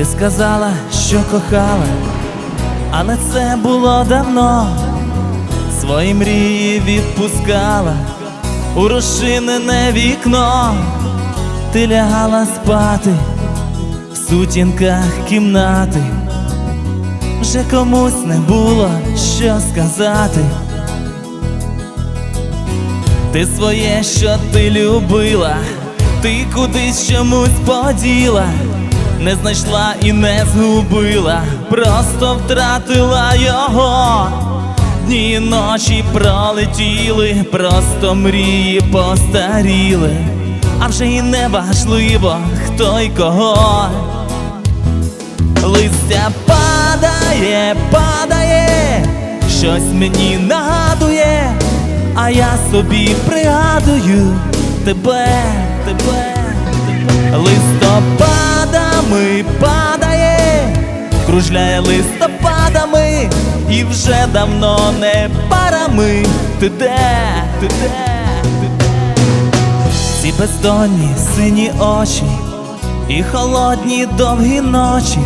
Ти сказала, що кохала, але це було давно. Свої мрії відпускала у розчинене вікно. Ти лягала спати в сутінках кімнати. Вже комусь не було що сказати. Ти своє, що ти любила, ти кудись чомусь поділа, не знайшла і не згубила, просто втратила його. Дні і ночі пролетіли, просто мрії постаріли, а вже і не важливо, хто й кого. Листя падає, падає, щось мені нагадує, а я собі пригадую тебе, тебе, тебе. Листопадами падає, кружляє листопадами, і вже давно не парами. Ти де, ти де, ти де? Ці бездонні сині очі і холодні довгі ночі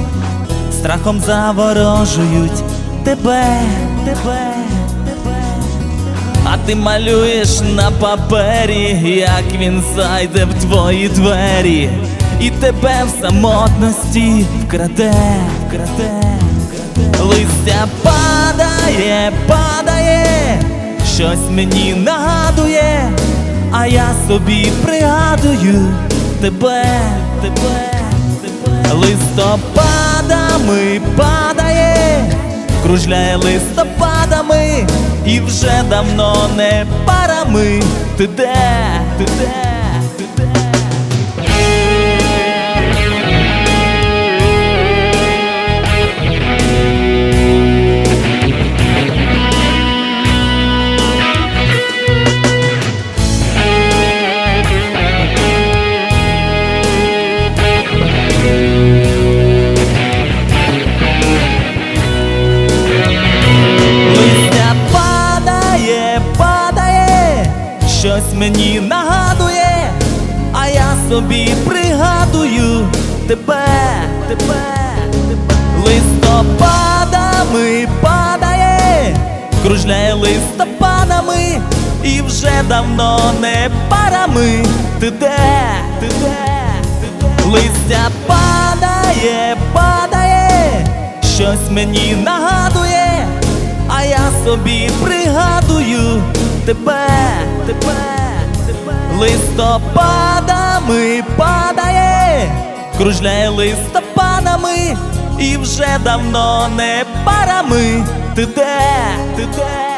страхом заворожують тебе, тебе. А ти малюєш на папері, як він зайде в твої двері, і тебе в самотності вкраде, вкраде, вкраде. Листя падає, падає, щось мені нагадує, а я собі пригадую тебе, тебе, тебе. Листопадами падає, кружляє листопадами, і вже давно не парами. Ти де, ти де, щось мені нагадує, а я собі пригадую тебе, тебе, тебе. Листопадами падає, кружляє листопадами, і вже давно не парами. Ти де, ти де, ти де? Листя падає, падає, щось мені нагадує, собі пригадую тебе, тебе, тебе. Листопадами падає, кружляє листопадами, і вже давно не парами. Ти де, ти де?